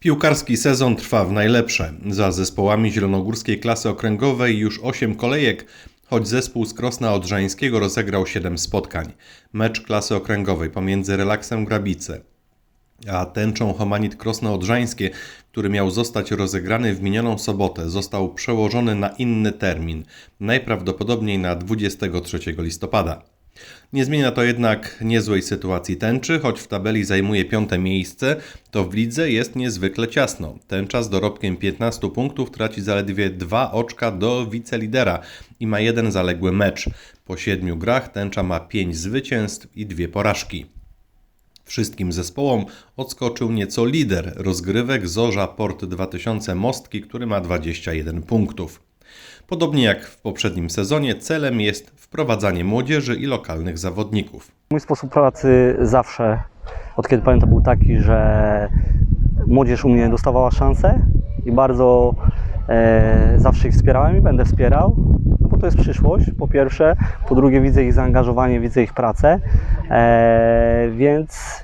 Piłkarski sezon trwa w najlepsze. Za zespołami zielonogórskiej klasy okręgowej już 8 kolejek, choć zespół z Krosna Odrzańskiego rozegrał 7 spotkań. Mecz klasy okręgowej pomiędzy Relaksem Grabice a tęczą Homanit Krosno Odrzańskie, który miał zostać rozegrany w minioną sobotę, został przełożony na inny termin, najprawdopodobniej na 23 listopada. Nie zmienia to jednak niezłej sytuacji tęczy, choć w tabeli zajmuje piąte miejsce, to w lidze jest niezwykle ciasno. Tęcza z dorobkiem 15 punktów traci zaledwie dwa oczka do wicelidera i ma jeden zaległy mecz. Po siedmiu grach tęcza ma pięć zwycięstw i dwie porażki. Wszystkim zespołom odskoczył nieco lider rozgrywek Zorza Port 2000 Mostki, który ma 21 punktów. Podobnie jak w poprzednim sezonie, celem jest wprowadzanie młodzieży i lokalnych zawodników. Mój sposób pracy zawsze, od kiedy pamiętam, był taki, że młodzież u mnie dostawała szansę i bardzo e, zawsze ich wspierałem i będę wspierał, bo to jest przyszłość, po pierwsze. Po drugie, widzę ich zaangażowanie, widzę ich pracę, e, więc,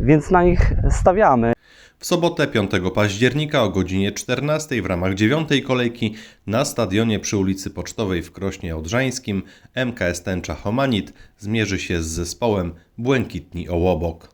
więc na nich stawiamy. W sobotę 5 października o godzinie 14 w ramach dziewiątej kolejki na stadionie przy ulicy Pocztowej w Krośnie Odrzańskim MKS Tęcza Homanit zmierzy się z zespołem Błękitni Ołobok.